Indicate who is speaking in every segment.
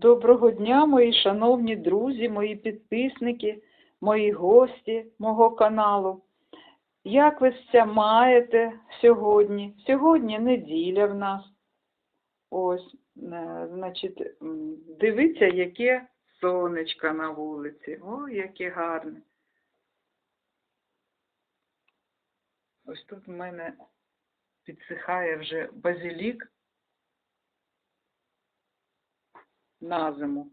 Speaker 1: Доброго дня, мої шановні друзі, мої підписники, мої гості мого каналу. Як ви все маєте сьогодні? Сьогодні неділя в нас. Ось, е, значить, дивіться, яке сонечко на вулиці. Ой, яке гарне. Ось тут в мене підсихає вже базилік на зиму.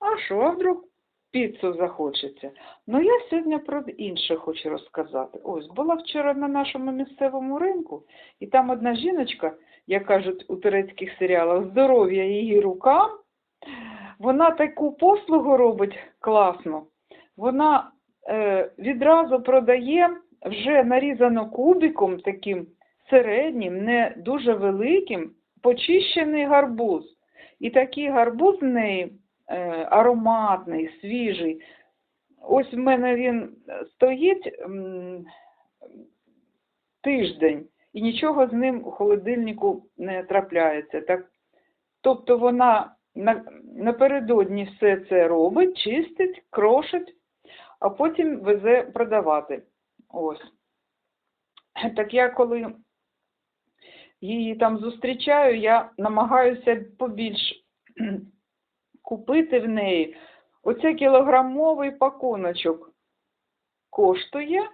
Speaker 1: А що, вдруг піцу захочеться? Ну, я сьогодні про інше хочу розказати. Ось, була вчора на нашому місцевому ринку, і там одна жіночка, як кажуть у турецьких серіалах, здоров'я її рукам, вона таку послугу робить класно. Вона е, відразу продає вже нарізано кубиком таким середнім, не дуже великим, почищений гарбуз. І такий гарбуз в неї е, ароматний, свіжий. Ось в мене він стоїть тиждень, і нічого з ним у холодильнику не трапляється. Так, тобто вона напередодні все це робить, чистить, крошить, а потім везе продавати. Ось. Так я коли її там зустрічаю, я намагаюся побільш купити в неї. Оце кілограмовий пакуночок коштує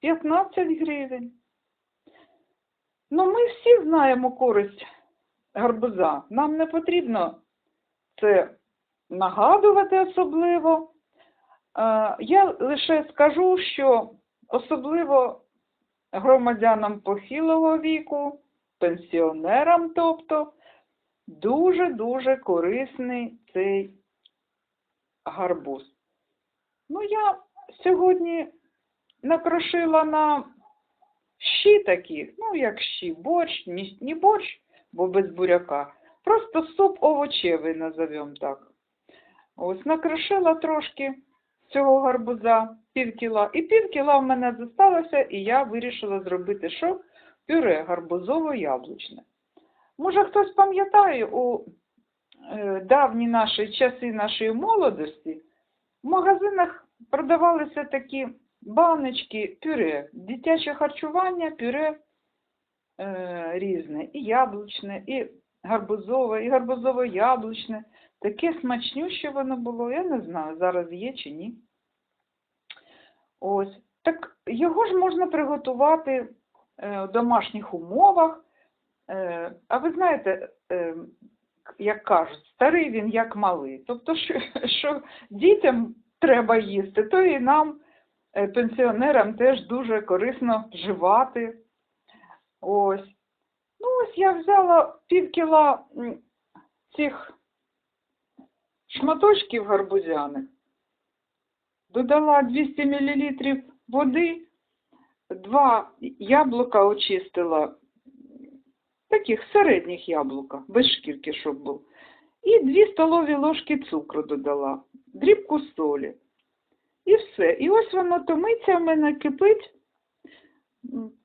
Speaker 1: 15 гривень. Ну, ми всі знаємо користь гарбуза. Нам не потрібно це нагадувати особливо. Е, Я лише скажу, що особливо громадянам похилого віку, пенсіонерам, тобто, дуже-дуже корисний цей гарбуз. Ну, я сьогодні накрошила на щі такі, ну, як щі, борщ, не борщ, бо без буряка, просто суп овочевий, назовемо так. Ось накрошила трошки цього гарбуза, пів кіла. І пів кіла в мене зосталося, і я вирішила зробити що? Пюре гарбузово-яблучне. Може, хтось пам'ятає, у е, давні наші часи нашої молодості в магазинах продавалися такі баночки пюре, дитяче харчування, пюре е, різне, і яблучне, і гарбузове, і гарбузово-яблучне. Таке смачнюще воно було, я не знаю, зараз є чи ні. Ось. Так його ж можна приготувати в домашніх умовах. Е, а ви знаєте, е, як кажуть, старий він як малий. Тобто, що, що дітям треба їсти, то і нам, е, пенсіонерам, теж дуже корисно вживати. Ось. Ну, ось я взяла пів кіла цих шматочків гарбузяних, додала 200 мл води, два яблука очистила, таких середніх яблука, без шкірки, щоб був. І 2 столові ложки цукру додала, дрібку солі. І все. І ось воно томиться в мене, кипить.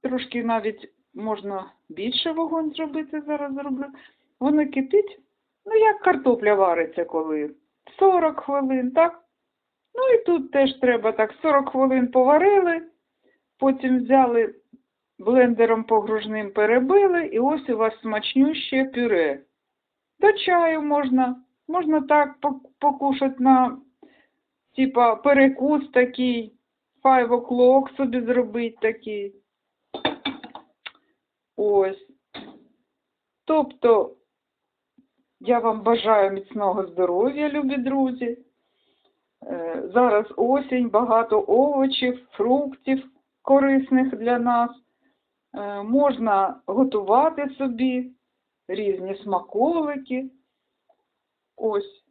Speaker 1: Трошки навіть можна більше вогонь зробити, зараз зроблю. Воно кипить. Ну, як картопля вариться коли? 40 хвилин, так? Ну і тут теж треба так 40 хвилин поварили, потім взяли блендером погружним перебили, і ось у вас смачнюще пюре. До чаю можна, можна так покушати на, типа, перекус такий, five o'clock собі зробити такий. Ось. Тобто, я вам бажаю міцного здоров'я, любі друзі. Е, Зараз осінь, багато овочів, фруктів корисних для нас. Е, Можна готувати собі різні смаколики. Ось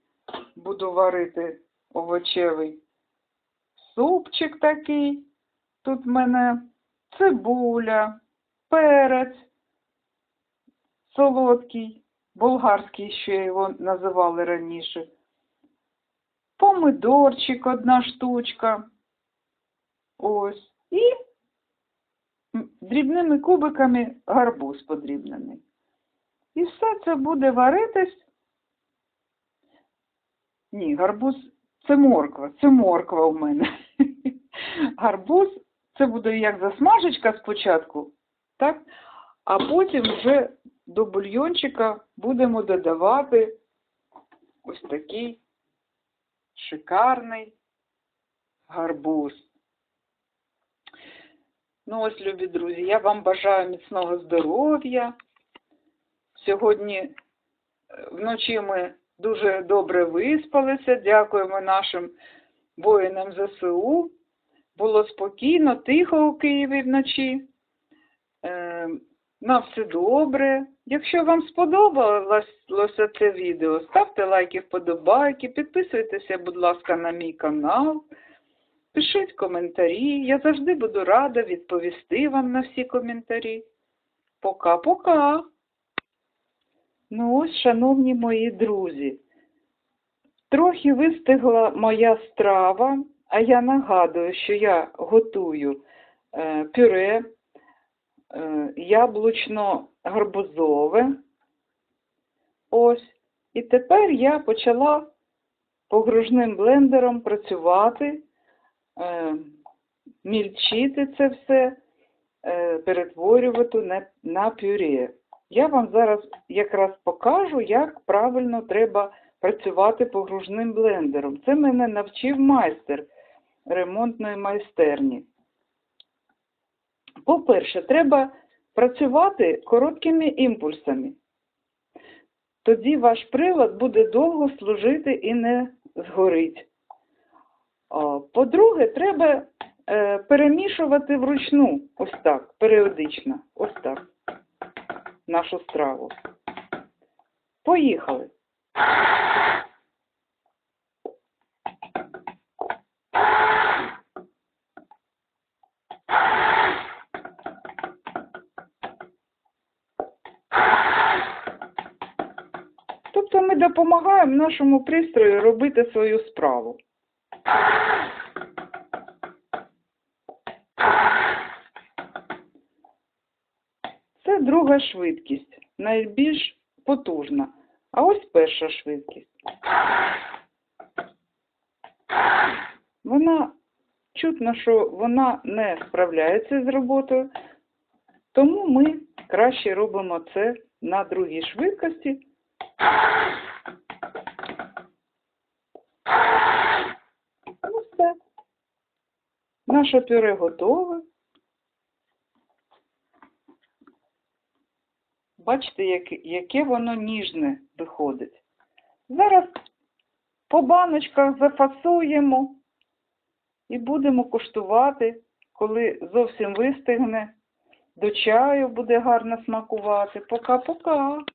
Speaker 1: буду варити овочевий супчик такий. Тут в мене цибуля, перець солодкий, болгарський ще його називали раніше. Помидорчик одна штучка. Ось. І дрібними кубиками гарбуз подрібнений. І все це буде варитись Ні, гарбуз це морква, це морква у мене. Гарбуз це буде як засмажечка спочатку, так? А потім вже до бульйончика будемо додавати ось такий шикарний гарбуз. Ну ось, любі друзі, я вам бажаю міцного здоров'я. Сьогодні е, вночі ми дуже добре виспалися. Дякуємо нашим воїнам ЗСУ. Було спокійно, тихо у Києві вночі. Е, на все добре. Якщо вам сподобалося це відео, ставте лайки, вподобайки, підписуйтеся, будь ласка, на мій канал. Пишіть коментарі. Я завжди буду рада відповісти вам на всі коментарі. Пока-пока. Ну ось, шановні мої друзі, трохи вистигла моя страва, а я нагадую, що я готую е, пюре е, яблучно-гарбузове. Ось. І тепер я почала погружним блендером працювати, мільчити це все, е, перетворювати на пюре. Я вам зараз якраз покажу, як правильно треба працювати погружним блендером. Це мене навчив майстер ремонтної майстерні. По-перше, треба працювати короткими імпульсами. Тоді ваш прилад буде довго служити і не згорить. О, По-друге, треба е, перемішувати вручну, ось так, періодично, ось так, нашу страву. Поїхали. Тобто ми допомагаємо нашому пристрою робити свою справу. Це друга швидкість, найбільш потужна. А ось перша швидкість. Вона чутно, що вона не справляється з роботою, тому ми краще робимо це на другій швидкості. Ну все. Наше пюре готове. Бачите, яке, яке воно ніжне виходить. Зараз по баночках зафасуємо і будемо куштувати, коли зовсім вистигне. До чаю буде гарно смакувати. Пока-пока.